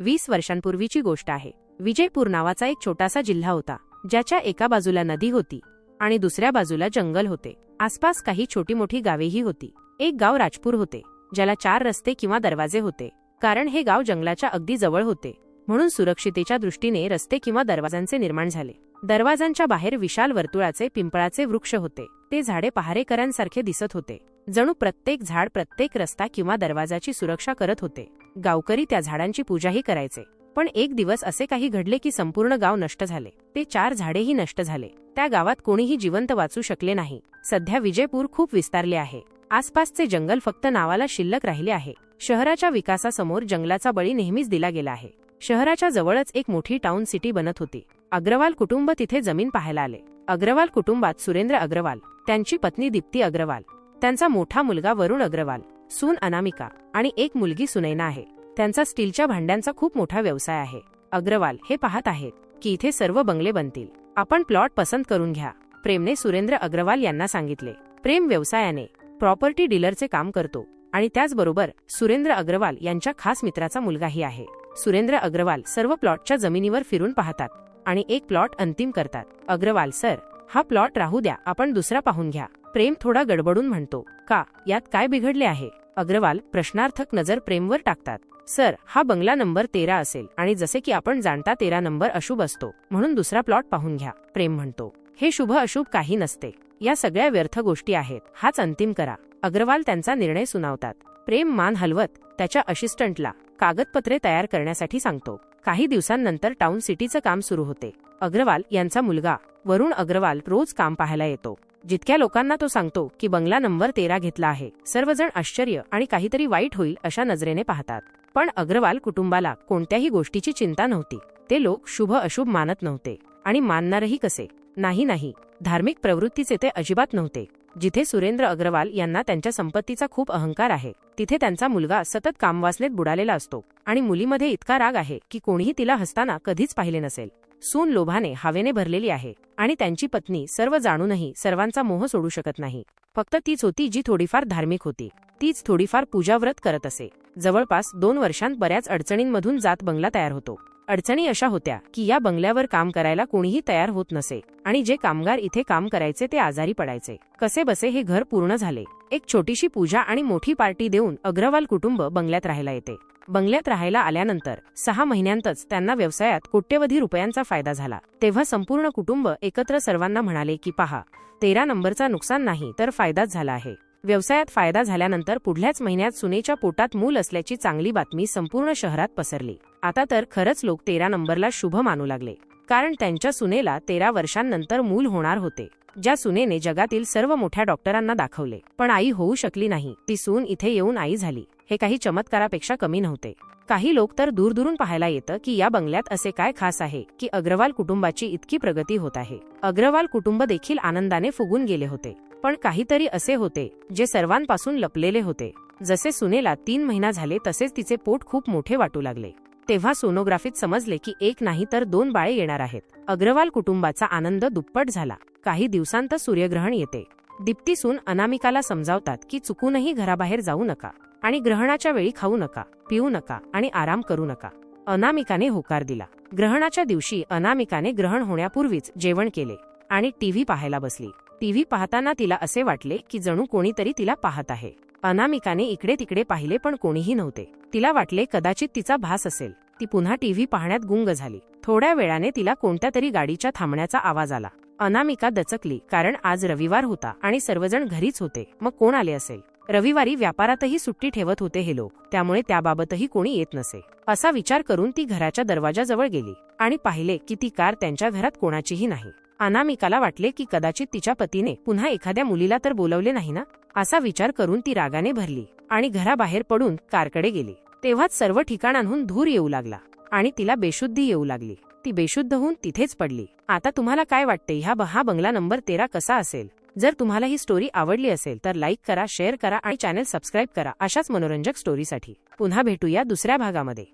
वीस वर्षांपूर्वीची गोष्ट आहे. विजयपूर नावाचा एक छोटासा जिल्हा होता ज्याच्या एका बाजूला नदी होती आणि दुसऱ्या बाजूला जंगल होते. आसपास काही छोटी मोठी गावेही होती. एक गाव राजपूर होते ज्याला चार रस्ते किंवा दरवाजे होते कारण हे गाव जंगलाच्या अगदी जवळ होते. म्हणून सुरक्षितेच्या दृष्टीने रस्ते किंवा दरवाजांचे निर्माण झाले. दरवाजांच्या बाहेर विशाल वर्तुळाचे पिंपळाचे वृक्ष होते. ते झाडे पहारेकरांसारखे दिसत होते. जणू प्रत्येक झाड प्रत्येक रस्ता किंवा दरवाजाची सुरक्षा करत होते. गावकरी त्या झाडांची पूजाही करायचे. पण एक दिवस असे काही घडले की संपूर्ण गाव नष्ट झाले. ते चार झाडेही नष्ट झाले. त्या गावात कोणीही जिवंत वाचू शकले नाही. सध्या विजयपूर खूप विस्तारले आहे. आसपासचे जंगल फक्त नावाला शिल्लक राहिले आहे. शहराच्या विकासासमोर जंगलाचा बळी नेहमीच दिला गेला आहे. शहराच्या जवळच एक मोठी टाउन सिटी बनत होती. अग्रवाल कुटुंब तिथे जमीन पाहायला आले. अग्रवाल कुटुंबात सुरेंद्र अग्रवाल त्यांची पत्नी दीप्ती अग्रवाल त्यांचा मोठा मुलगा वरुण अग्रवाल सून अनामिका आणि एक मुलगी सुनैना आहे. त्यांचा स्टीलच्या भांड्यांचा खूप मोठा व्यवसाय आहे. अग्रवाल हे पाहत आहेत की इथे सर्व बंगले बनतील. आपण प्लॉट पसंत करून घ्या प्रेमने सुरेंद्र अग्रवाल यांना सांगितले. प्रेम व्यवसायाने प्रॉपर्टी डीलरचे काम करतो आणि त्याचबरोबर सुरेंद्र अग्रवाल यांच्या खास मित्राचा मुलगाही आहे. सुरेंद्र अग्रवाल सर्व प्लॉटच्या जमिनीवर फिरून पाहतात आणि एक प्लॉट अंतिम करतात. अग्रवाल सर हा प्लॉट राहू द्या आपण दुसरा पाहून घ्या. प्रेम थोडा गडबडून म्हणतो. का? यात काय बिघडले आहे? अग्रवाल प्रश्नार्थक नजर प्रेमवर टाकतात. सर हा बंगला नंबर तेरा असेल आणि जसे की आपण जाणता तेरा नंबर अशुभ असतो. म्हणून दुसरा प्लॉट पाहून घ्या प्रेम म्हणतो. हे शुभ अशुभ काही नसते. या सगळ्या व्यर्थ गोष्टी आहेत. हाच अंतिम करा. अग्रवाल त्यांचा निर्णय सुनावतात. प्रेम मान हलवत त्याच्या असिस्टंटला कागदपत्रे तयार करण्यासाठी सांगतो. काही दिवसांनंतर टाउन सिटीचं काम सुरू होते. अग्रवाल यांचा मुलगा वरुण अग्रवाल रोज काम पाहायला येतो. जितक्या लोकांना तो सांगतो की बंगला नंबर तेरा घेतला आहे सर्वजण आश्चर्य आणि काहीतरी वाईट होईल अशा नजरेने पाहतात. पण अग्रवाल कुटुंबाला कोणत्याही गोष्टीची चिंता नव्हती. ते लोक शुभ अशुभ मानत नव्हते. आणि मानणारही कसे? नाही नाही. धार्मिक प्रवृत्तीचे ते अजिबात नव्हते. जिथे सुरेंद्र अग्रवाल यांना त्यांच्या संपत्तीचा खूप अहंकार आहे तिथे त्यांचा मुलगा सतत कामवासनेत बुडालेला असतो. आणि मुलीमध्ये इतका राग आहे की कोणीही तिला हसताना कधीच पाहिले नसेल. सून लोभाने हवेने भरलेली आहे आणि त्यांची पत्नी सर्व जाणूनही सर्वांचा मोह सोडू शकत नाही. फक्त तीच होती जी थोडीफार धार्मिक होती. तीच थोडीफार पूजाव्रत करत असे. जवळपास दोन वर्षांत बऱ्याच अडचणींमधून जात बंगला तयार होतो. अडचणी अशा होत्या की या बंगल्यावर काम करायला कोणीही तयार होत नसे आणि जे कामगार इथे काम करायचे ते आजारी पडायचे. कसे बसे हे घर पूर्ण झाले. एक छोटीशी पूजा आणि मोठी पार्टी देऊन अग्रवाल कुटुंब बंगल्यात राहायला येते. बंगल्यात राहायला आल्यानंतर सहा महिन्यांतच त्यांना व्यवसायात कोट्यवधी रुपयांचा फायदा झाला. तेव्हा संपूर्ण कुटुंब एकत्र सर्वांना म्हणाले की पहा तेरा नंबरचा नुकसान नाही तर फायदाच झाला आहे. व्यवसायात फायदा झाल्यानंतर पुढल्याच महिन्यात सुनेच्या पोटात मूल असल्याची चांगली बातमी संपूर्ण शहरात पसरली. आता तर खरंच लोक तेरा नंबरला शुभ मानू लागले. कारण त्यांच्या सुनेला तेरा वर्षांनंतर मूल होणार होते. ज्या सुनेने जगातील सर्व मोठ्या डॉक्टरांना दाखवले. पण आई होऊ शकली नाही. ती सून इथे येऊन आई झाली. हे काही चमत्कारापेक्षा कमी नव्हते. काही लोक तर दूरदूरून पाहायला येतं की या बंगल्यात असे काय खास आहे की अग्रवाल कुटुंबाची इतकी प्रगती होत आहे. अग्रवाल कुटुंब देखील आनंदाने फुगून गेले होते. पण काहीतरी असे होते जे सर्वांपासून लपलेले होते. जसे सुनेला तीन महिना झाले तसेच तिचे पोट खूप मोठे वाटू लागले. तेव्हा सोनोग्राफीत समजले की एक नाही तर दोन बाळे येणार आहेत. अग्रवाल कुटुंबाचा आनंद दुप्पट झाला. काही दिवसांत सूर्यग्रहण येते. दीप्तीसून अनामिकाला समजावतात की चुकूनही घराबाहेर जाऊ नका आणि ग्रहणाच्या वेळी खाऊ नका पिऊ नका आणि आराम करू नका. अनामिकाने होकार दिला. ग्रहणाच्या दिवशी अनामिकाने ग्रहण होण्यापूर्वीच जेवण केले आणि टीव्ही पाहायला बसली. टीव्ही पाहताना तिला असे वाटले की जणू कोणीतरी तिला पाहत आहे. अनामिकाने इकडे तिकडे पाहिले पण कोणीही नव्हते. तिला वाटले कदाचित तिचा भास असेल. ती पुन्हा टीव्ही पाहण्यात गुंग झाली. थोड्या वेळाने तिला कोणत्या तरी गाडीच्या थांबण्याचा आवाज आला. अनामिका दचकली कारण आज रविवार होता आणि सर्वजण घरीच होते. मग कोण आले असेल? रविवारी व्यापारातही सुट्टी ठेवत होते हे लोक त्यामुळे त्याबाबतही कोणी येत नसे. असा विचार करून ती घराच्या दरवाजाजवळ गेली आणि पाहिले की ती कार त्यांच्या घरात कोणाचीही नाही. अनामिकाला वाटले की कदाचित तिच्या पतीने पुन्हा एखाद्या मुलीला तर बोलवले नाही ना? असा विचार करून ती रागाने भरली आणि घराबाहेर पडून कारकडे गेली. तेव्हाच सर्व ठिकाणांहून धूर येऊ लागला आणि तिला बेशुद्धी येऊ लागली. ती बेशुद्ध होऊन तिथेच पडली. आता तुम्हाला काय वाटते? ह्या हा बंगला नंबर तेरा कसा असेल? जर तुम्हाला ही स्टोरी आवडली असेल तर लाईक करा शेअर करा आणि चॅनल सबस्क्राईब करा अशाच मनोरंजक स्टोरीसाठी पुन्हा भेटूया दुसऱ्या भागामध्ये.